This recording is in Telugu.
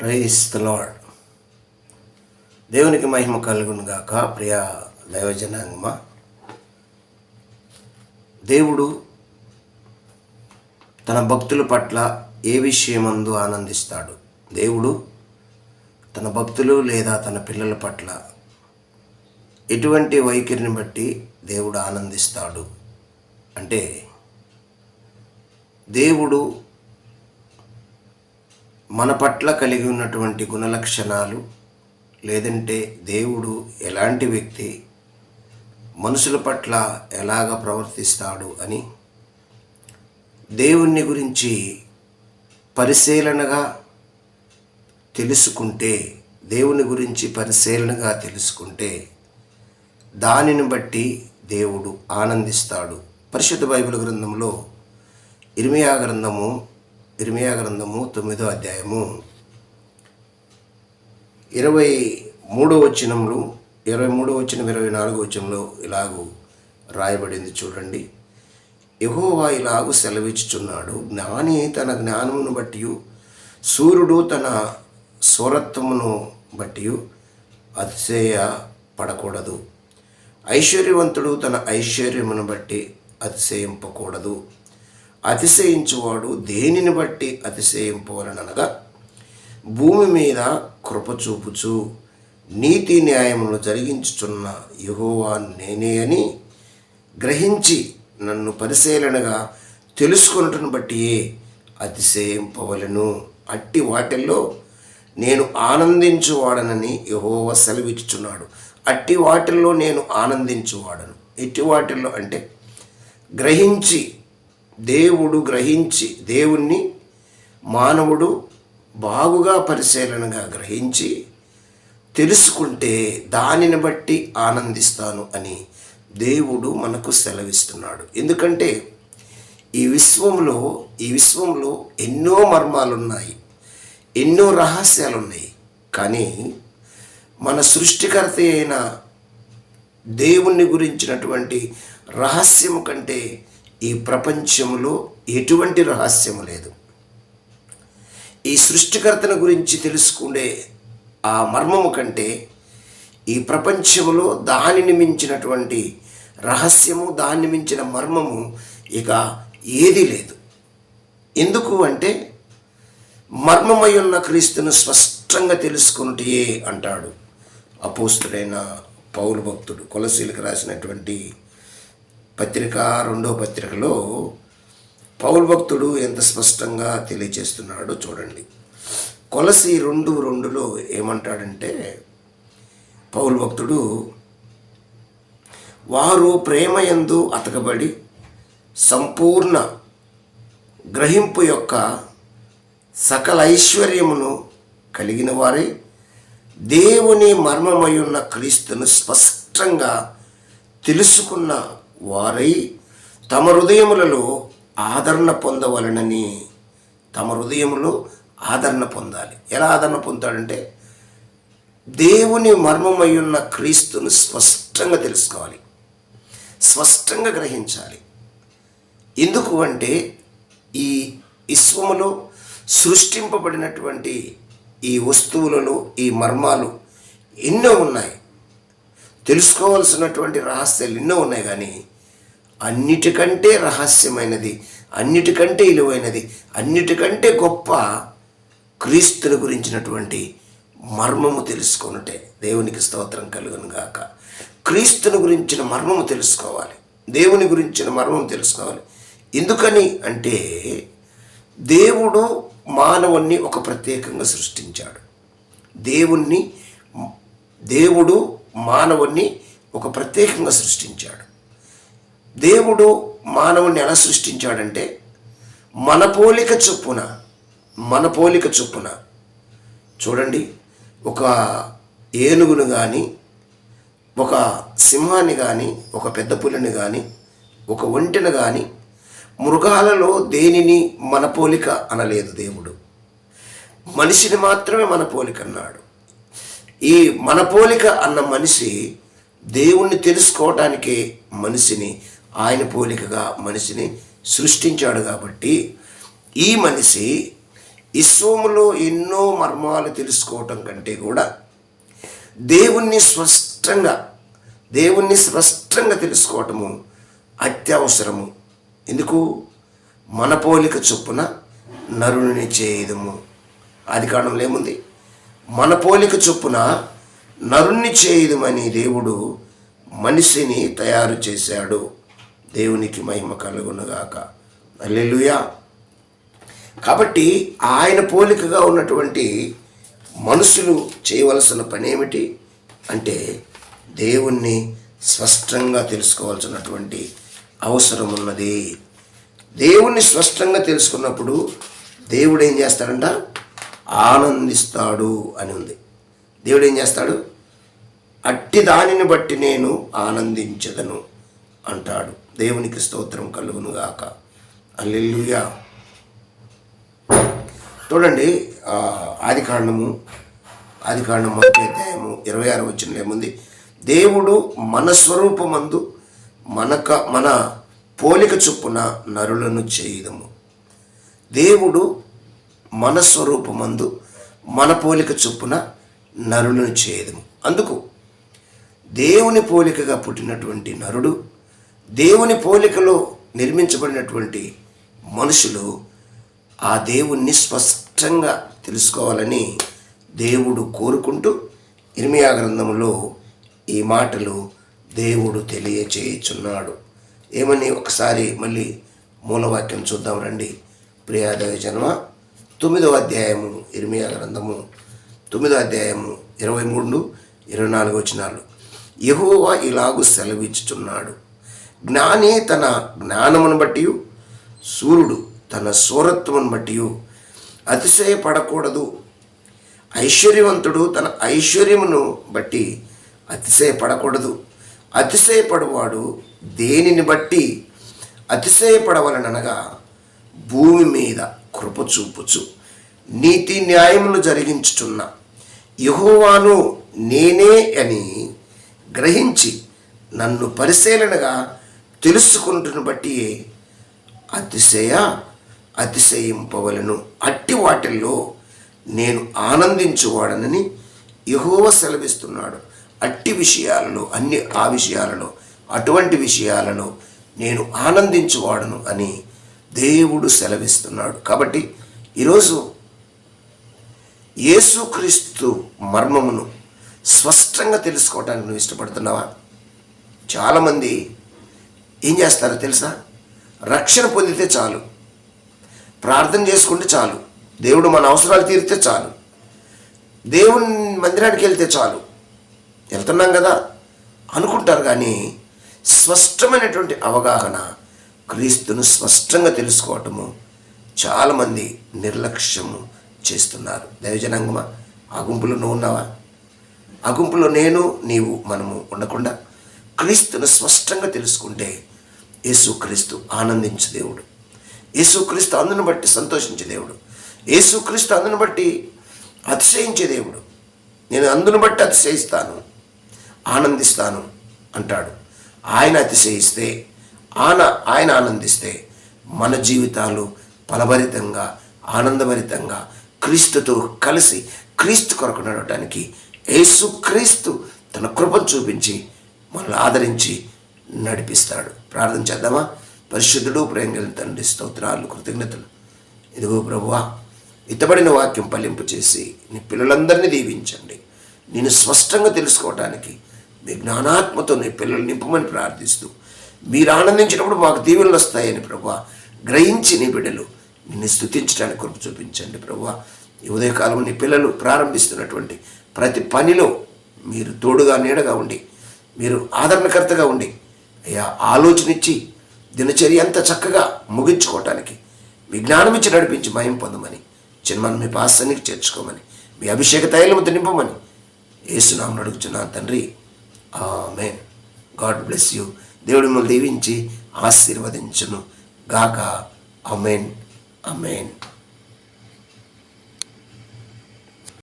ప్రైస్ ద లాడ్ దేవునికి మహిమ కలుగును గాక ప్రియ దైవజనాంగమ. దేవుడు తన భక్తుల పట్ల ఏ విషయమందు ఆనందిస్తాడు? దేవుడు తన భక్తులు లేదా తన పిల్లల పట్ల ఎటువంటి వైఖరిని బట్టి దేవుడు ఆనందిస్తాడు? అంటే దేవుడు మన పట్ల కలిగి ఉన్నటువంటి గుణలక్షణాలు లేదంటే దేవుడు ఎలాంటి వ్యక్తి మనుషుల పట్ల ఎలాగ ప్రవర్తిస్తాడు అని దేవుణ్ణి గురించి పరిశీలనగా తెలుసుకుంటే దేవుని గురించి పరిశీలనగా తెలుసుకుంటే దానిని బట్టి దేవుడు ఆనందిస్తాడు. పరిశుద్ధ బైబిల్ గ్రంథంలో ఇర్మియా గ్రంథము ఇర్మియా గ్రంథము తొమ్మిదో అధ్యాయము. ఇరవై మూడో వచనంలో ఇరవై మూడో వచనం ఇరవై నాలుగో వచనంలో ఇలాగూ రాయబడింది చూడండి. యహోవా ఇలాగు సెలవిచ్చుచున్నాడు జ్ఞాని తన జ్ఞానమును బట్టి సూర్యుడు తన స్వరత్వమును బట్టి అతిశయ పడకూడదు ఐశ్వర్యవంతుడు తన ఐశ్వర్యమును బట్టి అతిశయింపకూడదు. అతిశయించువాడు దేనిని బట్టి అతిశయింపవలనగా భూమి మీద కృపచూపుచు నీతి న్యాయములు జరిగించుచున్న యహోవా నేనే అని గ్రహించి నన్ను పరిశీలనగా తెలుసుకొనుటను బట్టియే అతిశయింపవలను. అట్టి వాటిల్లో నేను ఆనందించువాడనని యహోవ సెలవిచ్చుచున్నాడు. అట్టి వాటిల్లో నేను ఆనందించువాడను. ఎట్టి వాటిల్లో అంటే గ్రహించి దేవుడు గ్రహించి దేవుణ్ణి మానవుడు బాగుగా పరిశీలనగా గ్రహించి తెలుసుకుంటే దానిని బట్టి ఆనందిస్తాను అని దేవుడు మనకు సెలవిస్తున్నాడు. ఎందుకంటే ఈ విశ్వంలో ఈ విశ్వంలో ఎన్నో మర్మాలు ఉన్నాయి ఎన్నో రహస్యాలు ఉన్నాయి కానీ మన సృష్టికర్త అయిన దేవుణ్ణి గురించినటువంటి రహస్యం కంటే ఈ ప్రపంచంలో ఎటువంటి రహస్యము లేదు. ఈ సృష్టికర్తను గురించి తెలుసుకునే ఆ మర్మము కంటే ఈ ప్రపంచంలో దానిని మించినటువంటి రహస్యము దాన్ని మించిన మర్మము ఇక ఏదీ లేదు. ఎందుకు అంటే మర్మమై ఉన్న క్రీస్తును స్పష్టంగా తెలుసుకున్నటే అంటాడు అపోస్తుడైన పౌరు భక్తుడు కొలసీలకు రాసినటువంటి పత్రిక రెండో పత్రికలో పౌల్ భక్తుడు ఎంత స్పష్టంగా తెలియజేస్తున్నాడో చూడండి. కొలసి రెండు రెండులో ఏమంటాడంటే పౌల్ భక్తుడు వారు ప్రేమయందు అతకబడి సంపూర్ణ గ్రహింపు యొక్క సకల ఐశ్వర్యమును కలిగిన వారే దేవుని మర్మమయున్న క్రీస్తును స్పష్టంగా తెలుసుకున్న వారై తమ హృదయములలో ఆదరణ పొందవలనని తమ హృదయంలో ఆదరణ పొందాలి. ఎలా ఆదరణ పొందాడంటే దేవుని మర్మమయ్యున్న క్రీస్తును స్పష్టంగా తెలుసుకోవాలి. స్పష్టంగా గ్రహించాలి. ఎందుకు అంటే ఈ విశ్వములో సృష్టింపబడినటువంటి ఈ వస్తువులలో ఈ మర్మాలు ఎన్నో ఉన్నాయి. తెలుసుకోవాల్సినటువంటి రహస్యాలు ఎన్నో ఉన్నాయి కానీ అన్నిటికంటే రహస్యమైనది అన్నిటికంటే విలువైనది అన్నిటికంటే గొప్ప క్రీస్తుని గురించినటువంటి మర్మము తెలుసుకున్నటే దేవునికి స్తోత్రం కలుగును గాక. క్రీస్తుని గురించిన మర్మము తెలుసుకోవాలి. దేవుని గురించిన మర్మం తెలుసుకోవాలి. ఎందుకని అంటే దేవుడు మానవుణ్ణి ఒక ప్రత్యేకంగా సృష్టించాడు. దేవుణ్ణి దేవుడు మానవుణ్ణి ఒక ప్రత్యేకంగా సృష్టించాడు. దేవుడు మానవుణ్ణి ఎలా సృష్టించాడంటే మన పోలిక చొప్పున మన పోలిక చొప్పున. చూడండి ఒక ఏనుగును కానీ ఒక సింహాన్ని కానీ ఒక పెద్ద పులిని కానీ ఒక ఒంటెను కానీ మృగాలలో దేనిని మన పోలిక అనలేదు దేవుడు. మనిషిని మాత్రమే మన పోలిక అన్నాడు. ఈ మన పోలిక అన్న మనిషి దేవుణ్ణి తెలుసుకోవటానికే మనిషిని ఆయన పోలికగా మనిషిని సృష్టించాడు కాబట్టి ఈ మనిషి విశ్వములో ఎన్నో మర్మాలు తెలుసుకోవటం కంటే కూడా దేవుణ్ణి స్పష్టంగా దేవుణ్ణి స్పష్టంగా తెలుసుకోవటము అత్యవసరము. ఎందుకు? మన పోలిక చొప్పున నరుని చేయదము ఆది కాలంలో ఏముంది? మన పోలిక చొప్పున నరుణ్ణి చేయదమని దేవుడు మనిషిని తయారు చేశాడు. దేవునికి మహిమ కలుగునుగాక. అల్లెలుయా కాబట్టి ఆయన పోలికగా ఉన్నటువంటి మనుషులు చేయవలసిన పని ఏమిటి అంటే దేవుణ్ణి స్పష్టంగా తెలుసుకోవాల్సినటువంటి అవసరం ఉన్నది. దేవుణ్ణి స్పష్టంగా తెలుసుకున్నప్పుడు దేవుడు ఏం చేస్తాడంట? ఆనందిస్తాడు అని ఉంది. దేవుడు ఏం చేస్తాడు? అట్టి దానిని బట్టి నేను ఆనందించదను అంటాడు. దేవునికి స్తోత్రం కలుగునుగాక అల్లెల్లుయా చూడండి ఆది కాండము ఆది కాండం మొదటి అధ్యాయము ఇరవై ఆరు వచ్చిన ఏముంది? దేవుడు మన స్వరూపమందు మనక మన పోలిక చొప్పున నరులను చేయదము. దేవుడు మన స్వరూపమందు మన పోలిక చొప్పున నరులను చేయదము. అందుకు దేవుని పోలికగా పుట్టినటువంటి నరుడు దేవుని పోలికలో నిర్మించబడినటువంటి మనుషులు ఆ దేవుణ్ణి స్పష్టంగా తెలుసుకోవాలని దేవుడు కోరుకుంటూ ఇర్మియా గ్రంథంలో ఈ మాటలు దేవుడు తెలియచేయుచున్నాడు. ఏమని ఒకసారి మళ్ళీ మూలవాక్యం చూద్దాం రండి. ప్రియాదేవి జన్మ. తొమ్మిదవ అధ్యాయము ఇర్మియా గ్రంథము తొమ్మిదో అధ్యాయము ఇరవై మూడు ఇరవై నాలుగు వచనాలు. యహోవా ఇలాగు సెలవిచ్చుచున్నాడు. జ్ఞాని తన జ్ఞానమును బట్టి సూర్యుడు తన సూరత్వమును బట్టి అతిశయపడకూడదు. ఐశ్వర్యవంతుడు తన ఐశ్వర్యమును బట్టి అతిశయపడకూడదు. అతిశయపడువాడు దేనిని బట్టి? అతిశయపడవలనగా భూమి మీద. కృప చూపుచు నీతి న్యాయములు జరిగించుచున్న యహోవాను నేనే అని గ్రహించి నన్ను పరిశీలనగా తెలుసుకుంటున్న బట్టి అతిశయ అతిశయింపవలను. అట్టి వాటిల్లో నేను ఆనందించువాడనని యహోవ సెలవిస్తున్నాడు. అట్టి విషయాలలో అన్ని ఆ విషయాలలో అటువంటి విషయాలలో నేను ఆనందించువాడను అని దేవుడు సెలవిస్తున్నాడు. కాబట్టి ఈరోజు యేసుక్రీస్తు మర్మమును స్పష్టంగా తెలుసుకోవటానికి నువ్వు ఇష్టపడుతున్నావా? చాలామంది ఏం చేస్తారో తెలుసా? రక్షణ పొందితే చాలు. ప్రార్థన చేసుకుంటే చాలు. దేవుడు మన అవసరాలు తీరితే చాలు. దేవుని మందిరానికి వెళ్తే చాలు. వెళ్తున్నాం కదా అనుకుంటారు కానీ స్పష్టమైనటువంటి అవగాహన క్రీస్తును స్పష్టంగా తెలుసుకోవటము చాలామంది నిర్లక్ష్యము చేస్తున్నారు. దైవజనాంగమా ఆ గుంపులో నువ్వు ఉన్నావా? ఆ గుంపులో నేను నీవు మనము ఉండకుండా క్రీస్తును స్పష్టంగా తెలుసుకుంటే యేసుక్రీస్తు ఆనందించు దేవుడు. యేసుక్రీస్తు అందును బట్టి సంతోషించే దేవుడు. యేసుక్రీస్తు అందును బట్టి అతిశయించే దేవుడు. నేను అందును బట్టి అతిశయిస్తాను ఆనందిస్తాను అంటాడు. ఆయన అతిశయిస్తే ఆన ఆయన ఆనందిస్తే మన జీవితాలు ఫలభరితంగా ఆనందభరితంగా క్రీస్తుతో కలిసి క్రీస్తు కొరకు నడవటానికి యేసు క్రీస్తు తన కృపను చూపించి మనల్ని ఆదరించి నడిపిస్తాడు. ప్రార్థన చేద్దామా? పరిశుద్ధుడు ప్రేమ తండ్రి స్తోత్రాలు కృతజ్ఞతలు. ఇదిగో ప్రభువా ఇతబడిన వాక్యం ఫలింపు చేసి నీ పిల్లలందరినీ దీవించండి. నేను స్పష్టంగా తెలుసుకోవటానికి మీ జ్ఞానాత్మతో నీ పిల్లలు నింపమని ప్రార్థిస్తూ మీరు ఆనందించినప్పుడు మాకు దీవెనలు వస్తాయని ప్రభు గ్రహించి నీ బిడ్డలు నిన్ను స్థుతించడానికి కొరకు చూపించండి ప్రభు ఈ ఉదయకాలం నీ పిల్లలు ప్రారంభిస్తున్నటువంటి ప్రతి పనిలో మీరు తోడుగా నీడగా ఉండి మీరు ఆదరణకర్తగా ఉండి అయ్యా ఆలోచన ఇచ్చి దినచర్య అంత చక్కగా ముగించుకోవటానికి మీ జ్ఞానం ఇచ్చి నడిపించి మయం పొందమని చిన్నమని మీ పాస్తానికి చేర్చుకోమని మీ అభిషేక తైలముతో నింపమని ఏసునామను అడుగుచున్నాను తండ్రి. ఆమెన్. God bless you. దేవుడు మిమ్మల్ని దీవించి ఆశీర్వదించును. గాక అమెన్ అమెన్